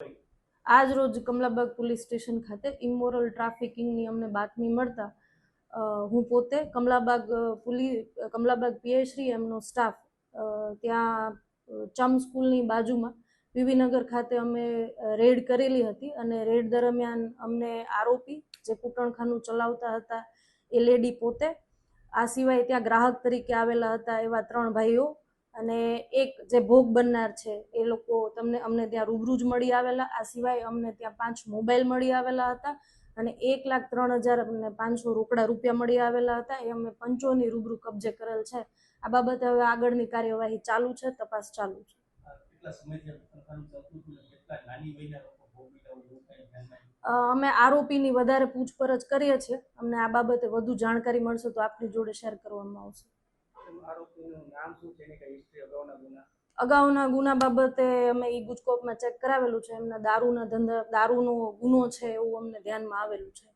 આજ રોજ Kamlabag police station ખાતે ઇમોરલ ટ્રાફિકિંગની અમને બાતમી મળતા હું પોતે કમલાબાગ પોલીસ કમલાબાગ પીએશ્રી એમનો સ્ટાફ ત્યાં ચમ સ્કૂલની બાજુમાં વિવીનગર ખાતે અમે રેડ કરેલી હતી અને રેડ દરમિયાન અમને આરોપી જે કૂટણખાનું ચલાવતા હતા એ લેડી પોતે આ સિવાય ત્યાં ગ્રાહક તરીકે આવેલા હતા એવા ત્રણ ભાઈઓ અને એક જે ભોગ બનનાર છે એ લોકો તમને અમને ત્યાં રૂબરૂ જ મળી આવેલા. આ સિવાય અમને ત્યાં પાંચ મોબાઈલ મળી આવેલા હતા અને એક લાખ ત્રણ હજાર અમને પાંચસો રોકડા રૂપિયા મળી આવેલા હતા. એ અમે પંચોની રૂબરૂ કબજે કરેલ છે. આ બાબતે હવે આગળની કાર્યવાહી ચાલુ છે તપાસ ચાલુ છે. અમે આરોપીની વધારે પૂછપરછ કરીએ છીએ. અમને આ બાબતે વધુ જાણકારી મળશે તો આપની જોડે શેર કરવામાં આવશે. અગાઉના ગુના? બાબતે અમે ઈ ગુજકોપમાં ચેક કરાવેલું છે. એમના દારૂના ધંધા દારૂનો ગુનો છે એવું અમને ધ્યાનમાં આવેલું છે.